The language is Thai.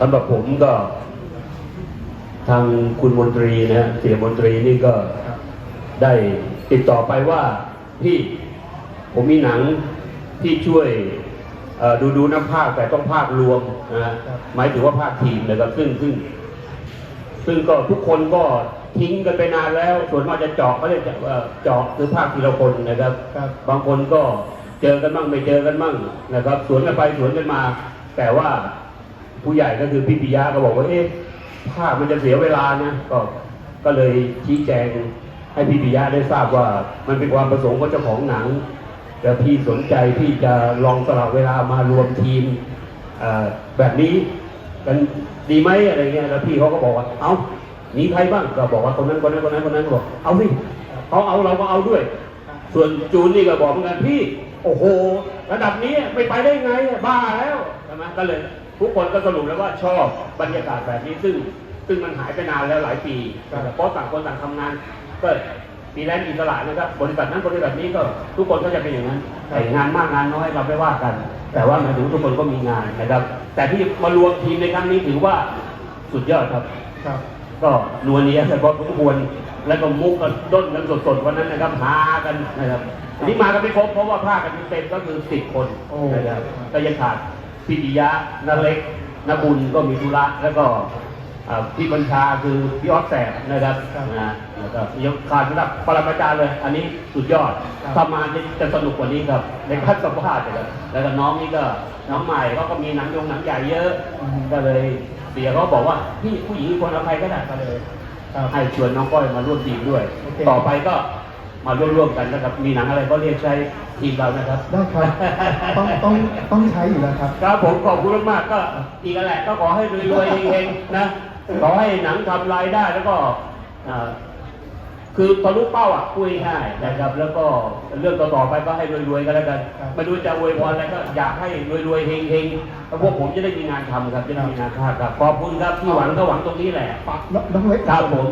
สำหรับผมก็ ทางคุณมนตรีนะฮะเสียมนตรีนี่ก็ได้ติดต่อไปว่าพี่ผมมีหนังที่ช่วยเอ่อดูดูน้ำภาคแต่ต้องภาครวมนะฮะครับหมายถึงว่าภาคทีมนะครับซึ่งซึ่ง ซึ่งก็ทุกคนก็ทิ้งกันไปนานแล้ว ส่วนมากจะเจาะเขาเรียกจะว่าเจาะคือภาคทีละคนนะครับครับ บางคนก็เจอกันบ้างไม่เจอกันบ้างนะครับ สวนกันไปสวนกันมา แต่ว่าผู้ใหญ่ก็คือพี่ปิยะก็บอกว่าเอ๊ะภาคมันจะเสียเวลานะก็ก็เลยชี้แจงให้พี่ปิยะได้ทราบว่ามันเป็นความประสงค์ของเจ้าของหนังแต่พี่สนใจที่จะลองสลับเวลามารวมทีมแบบนี้กันดีไหมอะไรเงี้ยแล้วพี่เขาก็บอกว่า เอามีใครบ้างก็บอกว่าคนนั้นคนนั้นคนนั้นคนนั้นก็บอกเอาสิเขาเอาเราก็เอาด้วย ส่วนจูนนี่ก็บอกเหมือนกันพี่ โอ้โห ระดับนี้ไม่ไปได้ไงอะบ้าแล้วใช่ไหมก็เลยทุกคนก็สรุปแล้วว่าชอบบรรยากาศแบบนี้ซึ่ง ซึ่งมันหายไปนานแล้วหลายปีนะครับเพราะต่างคนต่างทำงาน ก็ปีแรกอิสระนะครับบริษัทนั้นบริษัทนี้ก็ทุกคนก็จะเป็นอย่างนั้นแต่งานมากงานน้อยเราไม่ว่ากัน แต่ว่าหมายถึงทุกคนก็มีงานนะครับ แต่ที่มารวมทีมในครั้งนี้ถือว่าสุดยอดครับครับ ก็นวลเนียแต่พอสมควรแล้วก็มุกกันด้นกันสดๆวันนั้นนะครับหากันนะครับอันนี้มากันไม่ครบเพราะว่าภาคกันเต็มก็คือสิบคนโอ้นะครับก็ยังขาดพิติยะนเล็กนบุญก็มีธุระแล้วก็อ่า พี่บัญชาคือพี่ออสแสบนะครับนะแล้วก็ยังขาดระดับปรมาจารย์เลย อันนี้สุดยอดถ้ามาจะจะสนุกกว่านี้ครับในคัดสัมภาษณ์นะครับแล้วก็น้องนี่ก็น้องใหม่เขาก็มีหนังยงหนังใหญ่เยอะก็เลยเสียเขาบอกว่าพี่ผู้หญิงอีกคนเอาใครก็ได้ก็เลยครับให้ชวนน้องก้อยมาร่วมทีมด้วยโอเคต่อไปก็มาร่วมๆกันนะครับ มีหนังอะไรก็เรียกใช้ทีมเรานะครับ ได้ครับ ต้องต้องต้องใช้อยู่แล้วครับ ครับผมขอบคุณมากๆก็อีกแล้วแหละก็ขอให้รวยๆเฮงๆนะ ขอให้หนังทำรายได้แล้วก็อ่าคือทะลุเป้าอะคุยง่ายนะครับ แล้วก็เรื่องต่อๆไปก็ให้รวยๆกันแล้วกันครับไม่รู้จะอวยพรอะไรก็อยากให้รวยๆเฮงๆแล้วพวกผมจะได้มีงานทำครับจะได้มีงานทำครับขอบคุณครับที่หวังก็หวังตรงนี้แหละ น้องน้องเล็กครับผม